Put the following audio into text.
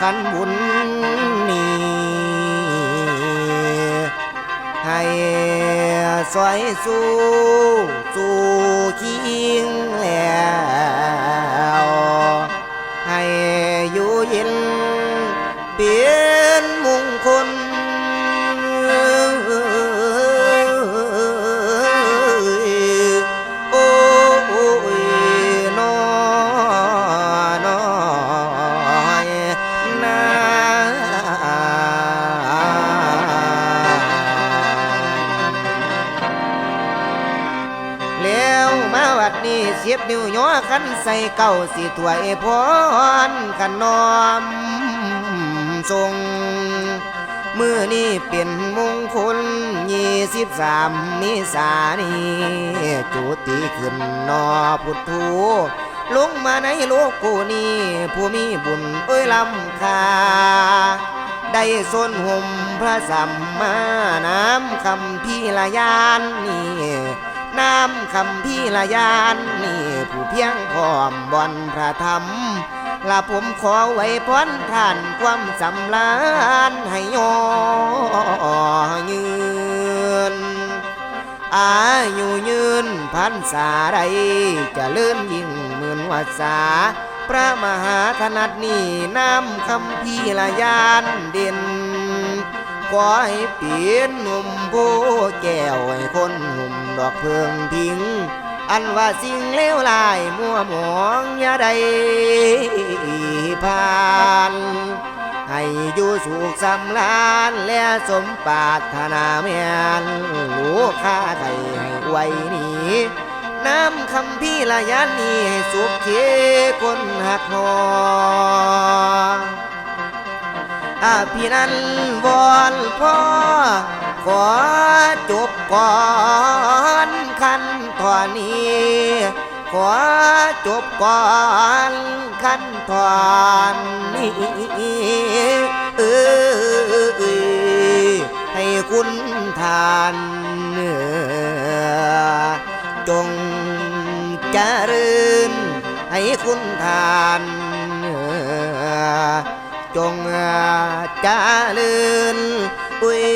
ขันบุญนี้ให้สวยสู้ สู้คิงแล้ แล้วมาวัดนี้เสียบนิ้วย้อขันใส่เก้าสิถวยพรขันนอมทรงมือนี้เป็นมงคลยี่สิบสามมิสานีจุติขึ้นนอพุทโธลงมาในโลกกูนี้ผู้มีบุญเอ้ยลำคา ได้สนห่มพระสัมมาน้ำคำพีละยานนี่ น้ำคำพี่ละยานนี่ผู้เพียงพร้อมบอนพระธรรมละผมขอไว้พรท่านความสำลานให้ยอยืน อายุยืนพันษาใดจะเลื่อนยิ่งหมื่นวัษาพระมหาถนัดนี่น้ำคำพีละยานเด่น ขอให้เปลี่ยนหนุ่มผู้แก้วให้คนหนุ่มดอกเพิงพิงอันว่าสิ่งเลวลายมัวหมองอย่าใดผ่านให้อยู่สุขสำลานและสมปรารถนาแม่นลูกค้าไทยให้ไว้นี้น้ำคำพี่ละยานนี้ให้สุขเคคนหักหอ อาพี่นั้นวอนพ่อ ขอจบก่อนขั้นตอนนี้ ขอจบก่อนขั้นตอนนี้เออให้คุณทานจงเจริญให้คุณทาน จงเจริญอุ้ย